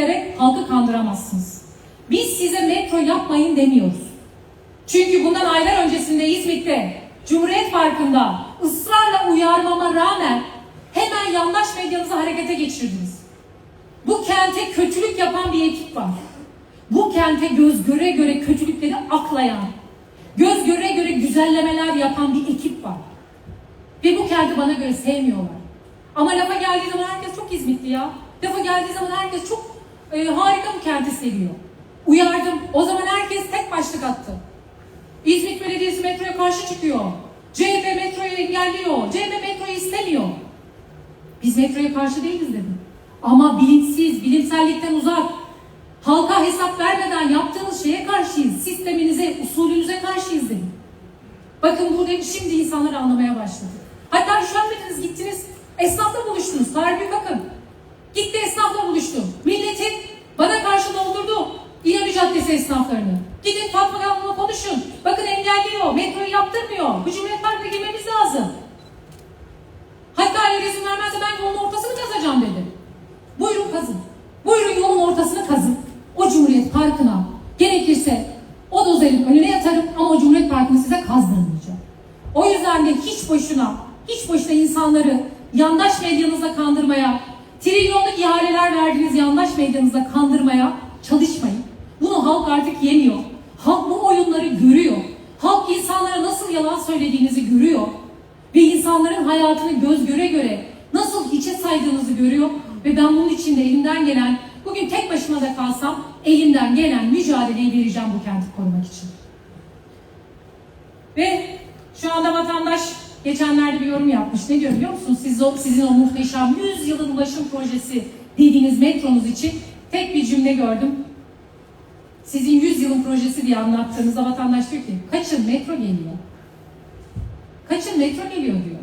söyleyerek halkı kandıramazsınız. Biz size metro yapmayın demiyoruz. Çünkü bundan aylar öncesinde İzmit'te Cumhuriyet Parkı'nda ısrarla uyarmama rağmen hemen yandaş medyanızı harekete geçirdiniz. Bu kente kötülük yapan bir ekip var. Bu kente göz göre göre kötülükleri aklayan, göz göre göre güzellemeler yapan bir ekip var. Ve bu kenti bana göre sevmiyorlar. Ama lafa geldiği zaman herkes çok İzmitli ya. Lafa geldiği zaman herkes çok e, harika bu kenti seviyor. Uyardım. O zaman herkes tek başlık attı. İzmit Belediyesi metroya karşı çıkıyor. CHP metroyu engelliyor. CHP metroyu istemiyor. Biz metroya karşı değiliz dedim. Ama bilinçsiz, bilimsellikten uzak, halka hesap vermeden yaptığınız şeye karşıyız. Sisteminize, usulünüze karşıyız dedim. Bakın burada şimdi insanlar anlamaya başladı. Hatta üşenmediniz gittiniz esnafla buluştunuz. Tarık Akın. Gitti esnafla buluştu. Milletin bana karşı doldurdu. İnönü Caddesi esnaflarını. Gidin Fatma Hanım'la konuşun. Bakın engelliyor. Metroyu yaptırmıyor. Bu Cumhuriyet Parkı'na girmemiz lazım. Hatta eğer izin vermezse ben yolun ortasını kazacağım dedi. Buyurun kazın. Buyurun yolun ortasını kazın. O Cumhuriyet Parkı'na gerekirse o dozerin önüne yatarım ama o Cumhuriyet Parkı'nı size kazdırmayacağım. O yüzden de hiç boşuna, hiç boşuna insanları yandaş medyanızla kandırmaya, trilyonluk ihaleler verdiğiniz yandaş medyanızla kandırmaya çalışmayın. Bunu halk artık yemiyor. Halk bu oyunları görüyor. Halk insanlara nasıl yalan söylediğinizi görüyor. Ve insanların hayatını göz göre göre nasıl hiçe saydığınızı görüyor. Ve ben bunun için de elimden gelen, bugün tek başıma da kalsam elimden gelen mücadeleyi vereceğim bu kenti korumak için. Ve şu anda vatandaş geçenlerde bir yorum yapmış. Ne diyor biliyor musunuz? Siz sizin o muhteşem 100 yılın ulaşım projesi dediğiniz metronuz için tek bir cümle gördüm. Sizin 100 yılın projesi diye anlattığınızda vatandaş diyor ki kaçın metro geliyor. Kaçın metro geliyor diyor.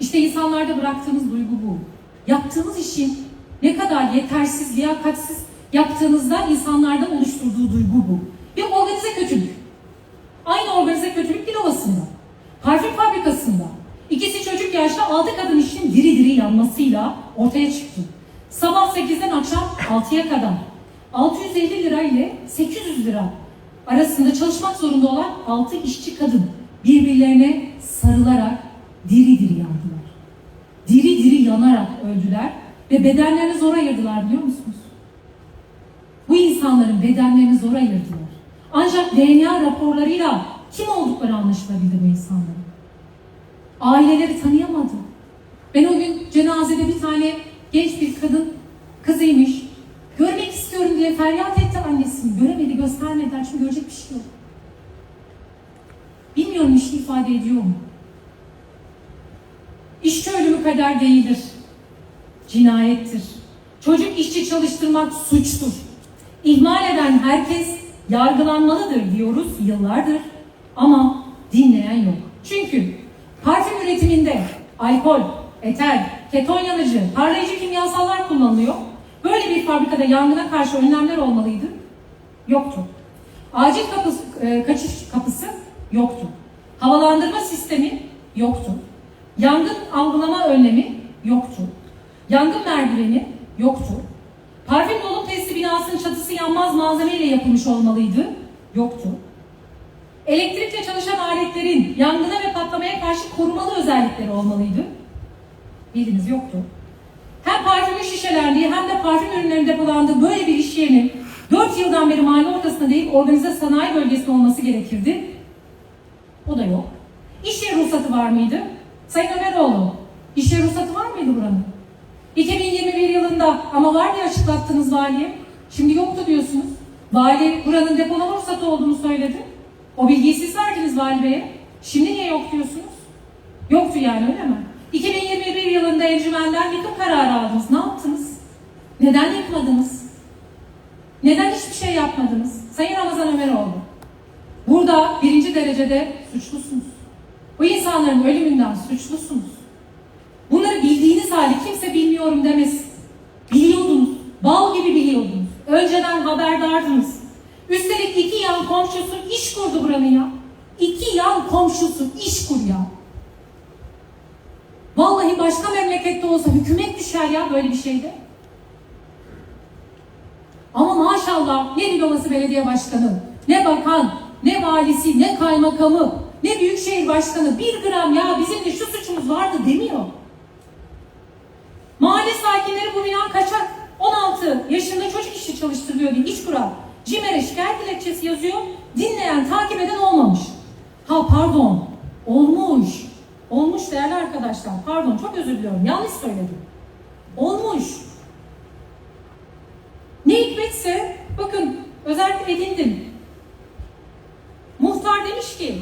İşte insanlarda bıraktığımız duygu bu. Yaptığınız işin ne kadar yetersiz, liyakatsiz yaptığınızda insanlarda oluşturduğu duygu bu. Bir organize kötülük. Aynı organize kötülük Dilovası'nda. Parfüm fabrikasında. İkisi çocuk yaşta altı kadın işin diri diri yanmasıyla ortaya çıktı. Sabah 8'den akşam 6'ya kadar 650 lira ile 800 lira arasında çalışmak zorunda olan 6 işçi kadın birbirlerine sarılarak diri diri yandılar. Diri diri yanarak öldüler ve bedenlerini zor ayırdılar biliyor musunuz? Bu insanların bedenlerini zor ayırdılar. Ancak DNA raporlarıyla kim oldukları anlaşılabildi bu insanların. Aileleri tanıyamadı. Ben o gün cenazede bir tane genç bir kadın kızıymış. Görmek istiyorum diye feryat etti annesini. Göremedi, göstermediler çünkü görecek bir şey yok. Bilmiyorum işi ifade ediyor mu? İşçi ölümü kader değildir. Cinayettir. Çocuk işçi çalıştırmak suçtur. İhmal eden herkes yargılanmalıdır diyoruz yıllardır ama dinleyen yok. Çünkü parfüm üretiminde alkol, eter, keton yanıcı, parlayıcı kimyasallar kullanılıyor. Böyle bir fabrikada yangına karşı önlemler olmalıydı. Yoktu. Acil kapısı, e, kaçış kapısı yoktu. Havalandırma sistemi yoktu. Yangın algılama önlemi yoktu. Yangın merdiveni yoktu. Parfüm dolu testi binasının çatısı yanmaz malzemeyle yapılmış olmalıydı. Yoktu. Elektrikle çalışan aletlerin yangına ve patlamaya karşı korumalı özellikleri olmalıydı. Bildiğiniz yoktu. Hem parfümün şişelendiği hem de parfüm ürünlerinin depolandığı böyle bir iş yerinin 4 yıldan beri mahalle ortasında değil organize sanayi bölgesinde olması gerekirdi. O da yok. İş yeri ruhsatı var mıydı? Sayın Ömeroğlu, iş yeri ruhsatı var mıydı buranın? 2021 yılında ama var diye açıklattınız valiye. Şimdi yoktu diyorsunuz. Vali buranın depolama ruhsatı olduğunu söyledi. O bilgiyi siz verdiniz vali beye. Şimdi niye yok diyorsunuz? Yoktu yani öyle mi? 2021 yılında encümenden yıkım kararı aldınız. Ne yaptınız? Neden yıkmadınız? Neden hiçbir şey yapmadınız? Sayın Ramazan Ömeroğlu. Burada birinci derecede suçlusunuz. Bu insanların ölümünden suçlusunuz. Bunları bildiğiniz halde kimse bilmiyorum demesin. Biliyordunuz. Bal gibi biliyordunuz. Önceden haberdardınız. Üstelik iki yan komşusu iş kurdu buranın ya. İki yan komşusu iş kur ya. Vallahi başka memlekette olsa hükümet düşer ya böyle bir şeyde. Maşallah ne Dilovası Belediye Başkanı, ne bakan, ne valisi, ne kaymakamı, ne büyükşehir başkanı bir gram ya bizim de şu suçumuz vardı demiyor. Mahalle sakinleri bu bina kaçak. 16 yaşında çocuk işçi çalıştırılıyor diye iş kurar. CİMER'e şikayet dilekçesi yazıyor. Dinleyen, takip eden olmamış. Ha pardon. Olmuş. Olmuş değerli arkadaşlar. Pardon çok özür diliyorum. Yanlış söyledim. Olmuş. Ne hikmetse bakın özellikle edindim. Muhtar demiş ki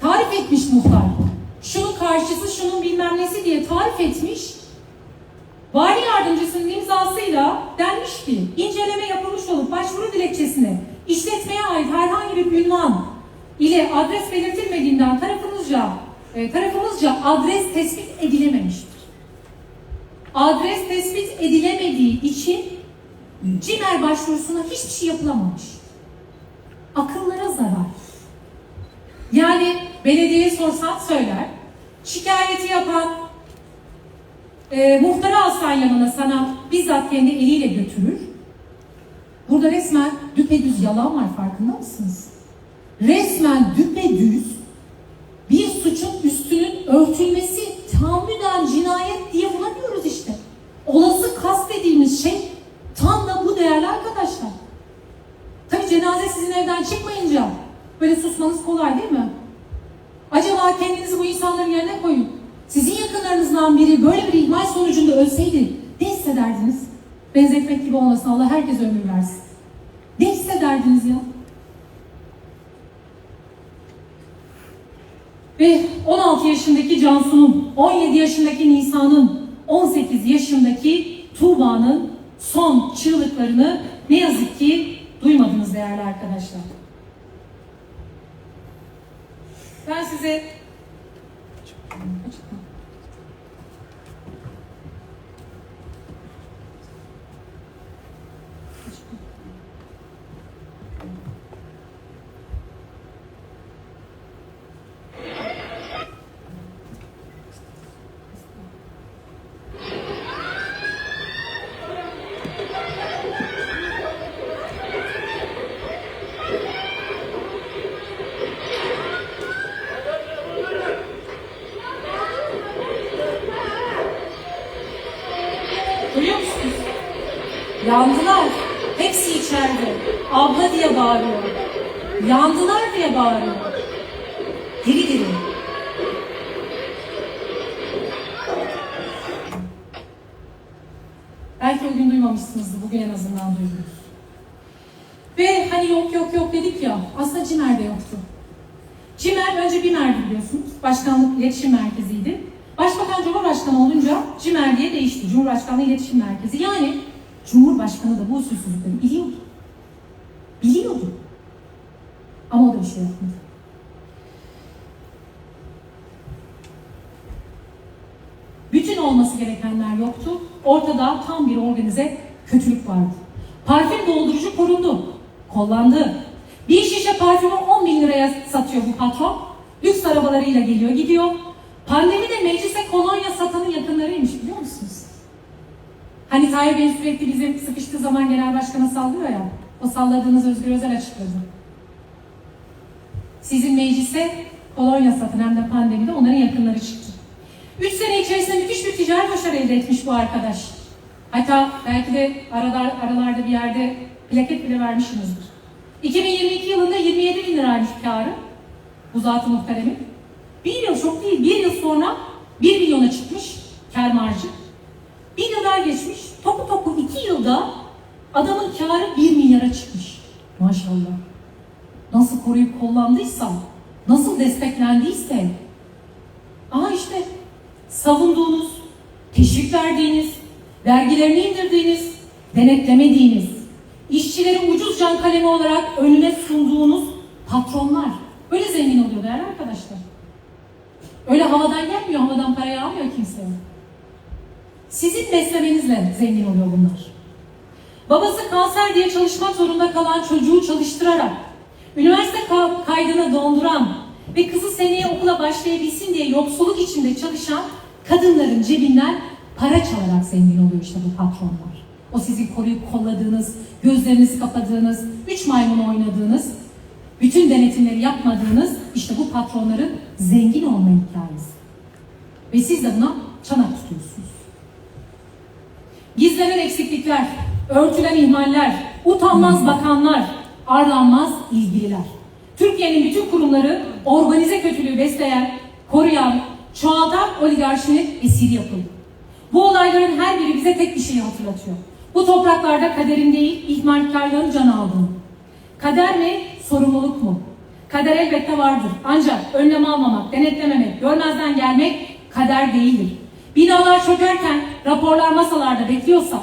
tarif etmiş muhtar. Şunun karşısı, şunun bilmem nesi diye tarif etmiş. Vali yardımcısının imzasıyla denmiş ki inceleme yapılmış olup başvuru dilekçesine işletmeye ait herhangi bir ünvan ile adres belirtilmediğinden tarafımızca e, tarafımızca adres tespit edilememiştir. Adres tespit edilemediği için CİMER başvurusuna hiçbir şey yapılamamış. Akıllara zarar. Yani belediyeye sorsan söyler. Şikayeti yapan e, muhtarı alsan yanına sana bizzat kendi eliyle götürür. Burada resmen düpedüz yalan var farkında mısınız? Resmen düpedüz bir suçun üstünün örtülmesi tahammüden cinayet diye buna diyoruz işte. Olası kast dediğimiz şey tam da bu değerli arkadaşlar. Tabii cenaze sizin evden çıkmayınca böyle susmanız kolay değil mi? Acaba bu insanların yerine koyun. Sizin yakınlarınızdan biri böyle bir ihmal sonucunda ölseydi ne hissederdiniz? Benzetmek gibi olmasın Allah herkese ömür versin. Ne hissederdiniz ya? Ve 16 yaşındaki Cansu'nun, 17 yaşındaki Nisa'nın, 18 yaşındaki Tuğba'nın son çığlıklarını ne yazık ki duymadınız değerli arkadaşlar. Ben size Duyuyor musunuz? Yandılar. Hepsi içeride. Abla diye bağırıyor. Yandılar diye bağırıyor. Diri diri. Belki o gün duymamışsınızdır. Bugün en azından duydunuz. Ve hani yok yok yok dedik ya. Aslında CİMER'de yoktu. CİMER önce BİMER'di biliyorsunuz. Başkanlık İletişim Merkezi'ydi. Başbakan Cumhurbaşkanı olunca CİMER diye değişti. Cumhurbaşkanlığı İletişim Merkezi. Yani Cumhurbaşkanı da bu usulsüzlükleri biliyordu. Biliyordu. Ama o da bir şey yapmadı. Bütün olması gerekenler yoktu. Ortada tam bir organize kötülük vardı. Parfüm doldurucu korundu. Kollandı. Bir şişe parfümü 10 bin liraya satıyor bu patron. Lüks arabalarıyla geliyor gidiyor. Pandemide meclise kolonya satanın yakınlarıymış biliyor musunuz? Hani Tayyip Bey sürekli bizim sıkıştığı zaman genel başkana sallıyor ya. O salladığınız Özgür Özel açıkladı. Sizin meclise kolonya satın hem de pandemide onların yakınları çıktı. Üç sene içerisinde müthiş bir ticari başarı elde etmiş bu arkadaş. Hatta belki de aralar, aralarda bir yerde plaket bile vermişsinizdir. 2022 yılında 27 bin liraymış karı bu zat-ı muhteremin. Bir yıl çok değil, bir yıl sonra 1 milyona çıkmış kar marjı. Bir daha geçmiş, topu topu iki yılda adamın karı 1 milyara çıkmış. Maşallah. Nasıl koruyup kollandıysa, nasıl desteklendiyse. Aa işte savunduğunuz, teşvik verdiğiniz, vergilerini indirdiğiniz, denetlemediğiniz, işçileri ucuz can kalemi olarak önüne sunduğunuz patronlar. Böyle zengin oluyor değerli arkadaşlar. Öyle havadan gelmiyor, havadan parayı almıyor kimse. Sizin beslemenizle zengin oluyor bunlar. Babası kanser diye çalışmak zorunda kalan çocuğu çalıştırarak, üniversite ka- kaydını donduran ve kızı seneye okula başlayabilsin diye yoksulluk içinde çalışan kadınların cebinden para çalarak zengin oluyor işte bu patronlar. O sizin koruyup kolladığınız, gözlerinizi kapadığınız, üç maymun oynadığınız, bütün denetimleri yapmadığınız işte bu patronların zengin olma hikayesi. Ve siz de buna çanak tutuyorsunuz. Gizlenen eksiklikler, örtülen ihmaller, utanmaz bakanlar, arlanmaz ilgililer. Türkiye'nin bütün kurumları organize kötülüğü besleyen, koruyan, çoğaltan oligarşinin esiri yapıldı. Bu olayların her biri bize tek bir şeyi hatırlatıyor. Bu topraklarda kaderin değil, ihmalkarlığın can aldığını. Kader mi, sorumluluk mu? Kader elbette vardır. Ancak önlem almamak, denetlememek, görmezden gelmek kader değildir. Binalar çökerken raporlar masalarda bekliyorsa,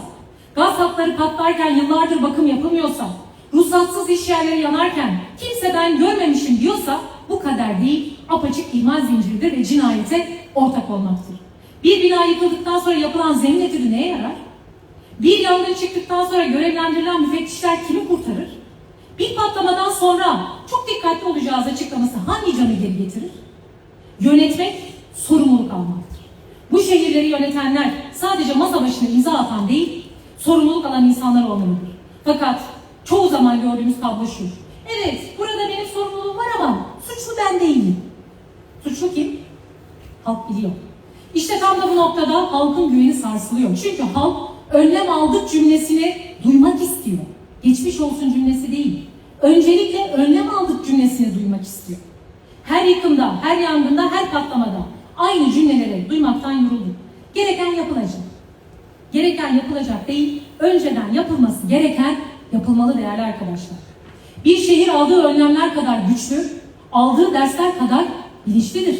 gaz hatları patlarken yıllardır bakım yapılmıyorsa, ruhsatsız iş yerleri yanarken kimse ben görmemişim diyorsa bu kader değil, apaçık ihmal zinciridir ve cinayete ortak olmaktır. Bir bina yıkıldıktan sonra yapılan zemin etüdü neye yarar? Bir yangın çıktıktan sonra görevlendirilen müfettişler kimi kurtarır? Bir patlamadan sonra çok dikkatli olacağız açıklaması hangi canı geri getirir? Yönetmek sorumluluk almaktır. Bu şehirleri yönetenler sadece masa başına imza atan değil, sorumluluk alan insanlar olmalıdır. Fakat çoğu zaman gördüğümüz tablo şu. Evet, burada benim sorumluluğum var ama suçlu ben değilim. Suçlu kim? Halk biliyor. İşte tam da bu noktada halkın güveni sarsılıyor. Çünkü halk önlem aldık cümlesini duymak istiyor. Geçmiş olsun cümlesi değil. Öncelikle önlem aldık cümlesini duymak istiyor. Her yıkımda, her yangında, her patlamada aynı cümleleri duymaktan yorulduk. Gereken yapılacak. Gereken yapılacak değil, önceden yapılması gereken yapılmalı değerli arkadaşlar. Bir şehir aldığı önlemler kadar güçlü, aldığı dersler kadar bilinçlidir.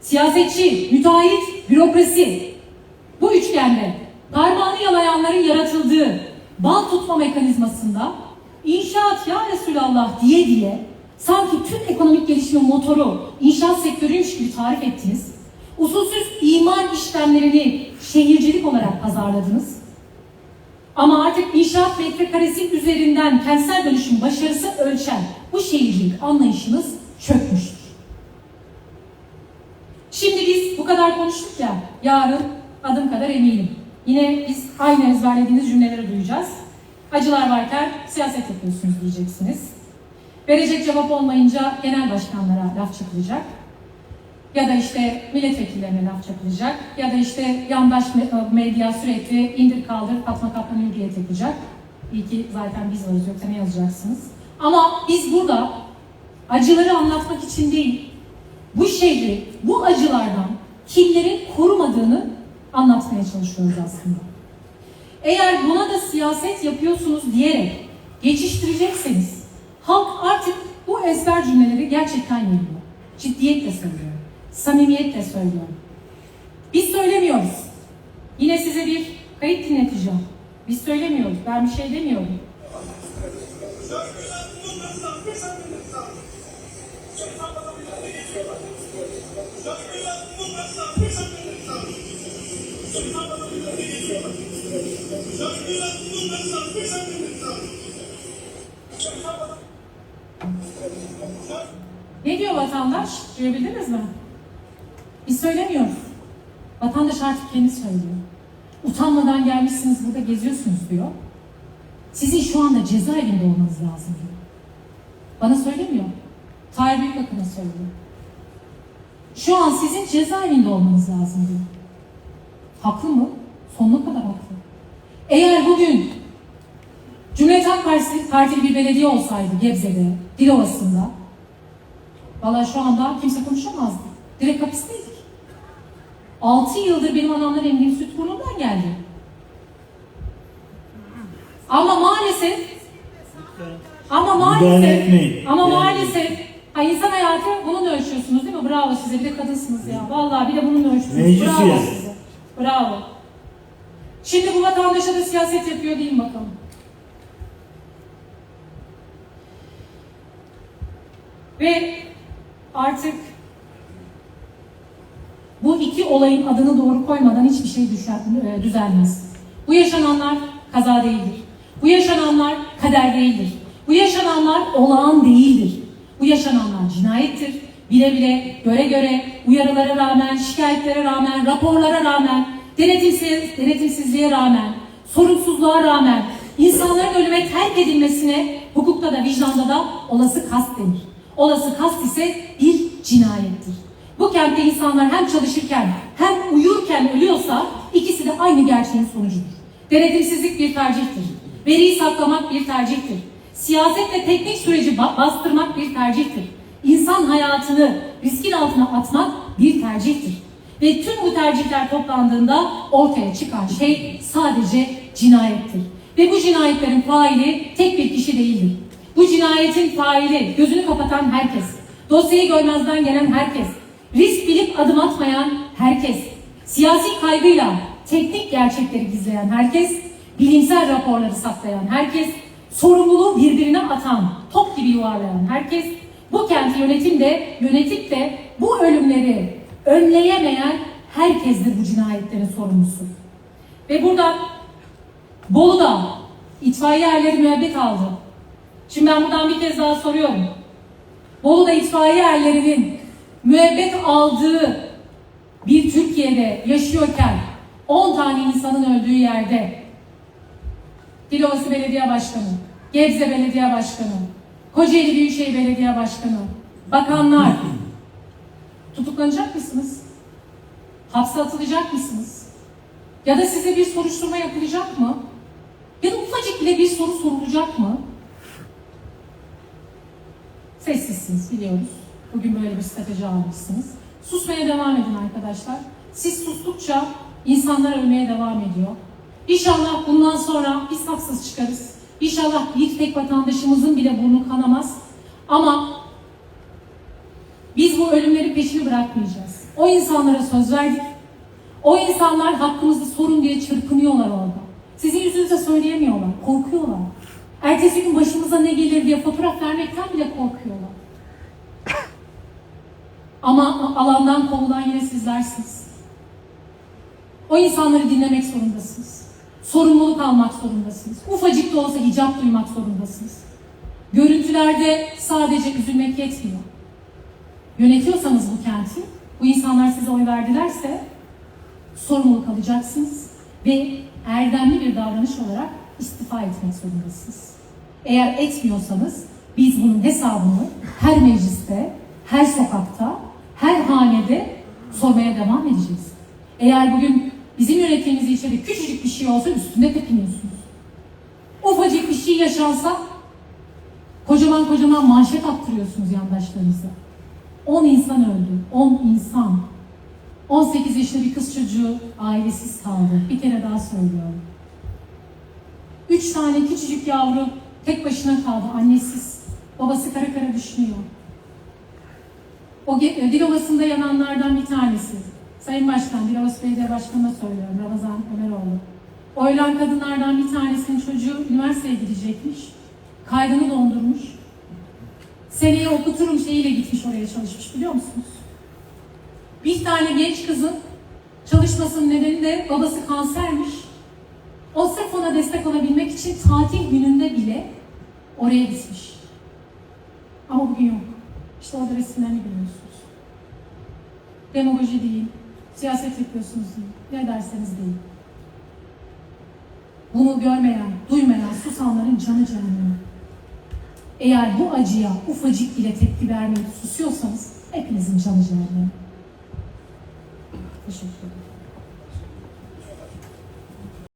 Siyasetçi, müteahhit, bürokrasi. Bu üçgende parmağını yalayanların yaratıldığı bal tutma mekanizmasında inşaat ya Resulallah diye diye sanki tüm ekonomik gelişme motoru inşaat sektörüymüş gibi tarif ettiniz. Usulsüz imar işlemlerini şehircilik olarak pazarladınız. Ama artık inşaat metrekaresi üzerinden kentsel dönüşüm başarısı ölçen bu şehircilik anlayışınız çökmüştür. Şimdi biz bu kadar konuştuk ya, yarın adım kadar eminim. Yine biz aynı ezberlediğiniz cümleleri duyacağız. Acılar varken siyaset yapıyorsunuz diyeceksiniz. Verecek cevap olmayınca genel başkanlara laf çakılacak. Ya da işte milletvekillerine laf çakılacak. Ya da işte yandaş me- medya sürekli indir kaldır Fatma Kaplan Ülke'ye takacak. İyi ki zaten biz varız yoksa ne yazacaksınız? Ama biz burada acıları anlatmak için değil, bu şehri bu acılardan kimlerin korumadığını anlatmaya çalışıyoruz aslında. Eğer buna da siyaset yapıyorsunuz diyerek geçiştirecekseniz halk artık bu ezber cümleleri gerçekten yemiyor. Ciddiyetle söylüyorum. Samimiyetle söylüyorum. Biz söylemiyoruz. Yine size bir kayıt dinleteceğim. Biz söylemiyoruz. Ben bir şey demiyorum. Ne diyor vatandaş? Duyabildiniz mi? Biz söylemiyoruz. Vatandaş artık kendi söylüyor. Utanmadan gelmişsiniz burada geziyorsunuz diyor. Sizin şu anda cezaevinde olmanız lazım diyor. Bana söylemiyor. Tahir Büyükakın'a söylüyor. Şu an sizin cezaevinde olmanız lazım diyor. Haklı mı? Sonuna kadar haklı. Eğer bugün Cumhuriyet Halk Partisi, Partili bir belediye olsaydı Gebze'de, Dilovası'nda Valla şu anda kimse konuşamazdı. Direkt hapisteydik. 6 yıldır benim anamdan emdiğim süt burnumdan geldi. Ama maalesef ama maalesef ama maalesef ha insan hayatı bununla ölçüyorsunuz değil mi? Bravo size. Bir de kadınsınız ya. Vallahi bir de bununla ölçüyorsunuz. Meclis Bravo yani. size. Bravo. Şimdi bu vatandaşa da siyaset yapıyor değil mi bakalım? Ve artık bu iki olayın adını doğru koymadan hiçbir şey e, düzelmez. Bu yaşananlar kaza değildir. Bu yaşananlar kader değildir. Bu yaşananlar olağan değildir. Bu yaşananlar cinayettir. Bile bile, göre göre, uyarılara rağmen, şikayetlere rağmen, raporlara rağmen, denetimsiz, denetimsizliğe rağmen, sorumsuzluğa rağmen insanların ölüme terk edilmesine hukukta da vicdanda da olası kast denir. Olası kast ise bir cinayettir. Bu kentte insanlar hem çalışırken hem uyurken ölüyorsa ikisi de aynı gerçeğin sonucudur. Denetimsizlik bir tercihtir. Veriyi saklamak bir tercihtir. Siyaset ve teknik süreci ba- bastırmak bir tercihtir. İnsan hayatını riskin altına atmak bir tercihtir. Ve tüm bu tercihler toplandığında ortaya çıkan şey sadece cinayettir. Ve bu cinayetlerin faili tek bir kişi değildir. Bu cinayetin faili gözünü kapatan herkes, dosyayı görmezden gelen herkes, risk bilip adım atmayan herkes, siyasi kaygıyla teknik gerçekleri gizleyen herkes, bilimsel raporları saklayan herkes, sorumluluğu birbirine atan, top gibi yuvarlayan herkes, bu kenti yönetim de, yönetip de bu ölümleri önleyemeyen herkesdir bu cinayetlerin sorumlusu. Ve burada Bolu'da itfaiye erleri müebbet aldı. Şimdi ben buradan bir kez daha soruyorum. Bolu'da itfaiye erlerinin müebbet aldığı bir Türkiye'de yaşıyorken 10 tane insanın öldüğü yerde Dilovası Belediye Başkanı, Gebze Belediye Başkanı, Kocaeli Büyükşehir Belediye Başkanı, bakanlar tutuklanacak mısınız? Hapse atılacak mısınız? Ya da size bir soruşturma yapılacak mı? Ya da ufacık bile bir soru sorulacak mı? Sessizsiniz biliyoruz. Bugün böyle bir strateji almışsınız. Susmaya devam edin arkadaşlar. Siz sustukça insanlar ölmeye devam ediyor. İnşallah bundan sonra biz haksız çıkarız. İnşallah bir tek vatandaşımızın bile burnu kanamaz. Ama biz bu ölümleri peşini bırakmayacağız. O insanlara söz verdik. O insanlar hakkımızda sorun diye çırpınıyorlar orada. Sizin yüzünüze söyleyemiyorlar, korkuyorlar. Ertesi gün başımıza ne gelir diye fotoğraf vermekten bile korkuyorlar. Ama alandan kovulan yine sizlersiniz. O insanları dinlemek zorundasınız. Sorumluluk almak zorundasınız. Ufacık da olsa icap duymak zorundasınız. Görüntülerde sadece üzülmek yetmiyor. Yönetiyorsanız bu kenti, bu insanlar size oy verdilerse sorumluluk alacaksınız ve erdemli bir davranış olarak istifa etmek zorundasınız. Eğer etmiyorsanız biz bunun hesabını her mecliste, her sokakta, her hanede sormaya devam edeceğiz. Eğer bugün bizim yönettiğimiz ilçede küçücük bir şey olsa üstünde tepiniyorsunuz. Ufacık bir şey yaşansa kocaman kocaman manşet attırıyorsunuz yandaşlarınıza. 10 insan öldü. 10 insan. 18 yaşında bir kız çocuğu ailesiz kaldı. Bir kere daha söylüyorum. 3 tane küçücük yavru tek başına kaldı, annesiz. Babası kara kara düşünüyor. O ge- Dilovası'nda yananlardan bir tanesi. Sayın Başkan, Dilovası Belediye Başkanı'na söylüyorum, Ramazan Ömeroğlu. O ölen kadınlardan bir tanesinin çocuğu üniversiteye gidecekmiş. Kaydını dondurmuş. Seneye okuturum şeyiyle gitmiş oraya çalışmış biliyor musunuz? Bir tane genç kızın çalışmasının nedeni de babası kansermiş. O sırf destek olabilmek için tatil gününde bile oraya gitmiş. Ama bugün yok. İşte orada resimlerini görüyorsunuz. Demagoji değil, siyaset yapıyorsunuz değil, ne derseniz değil. Bunu görmeyen, duymayan, susanların canı canına. Eğer bu acıya ufacık bile tepki vermeyip susuyorsanız hepinizin canı canına. Teşekkür ederim.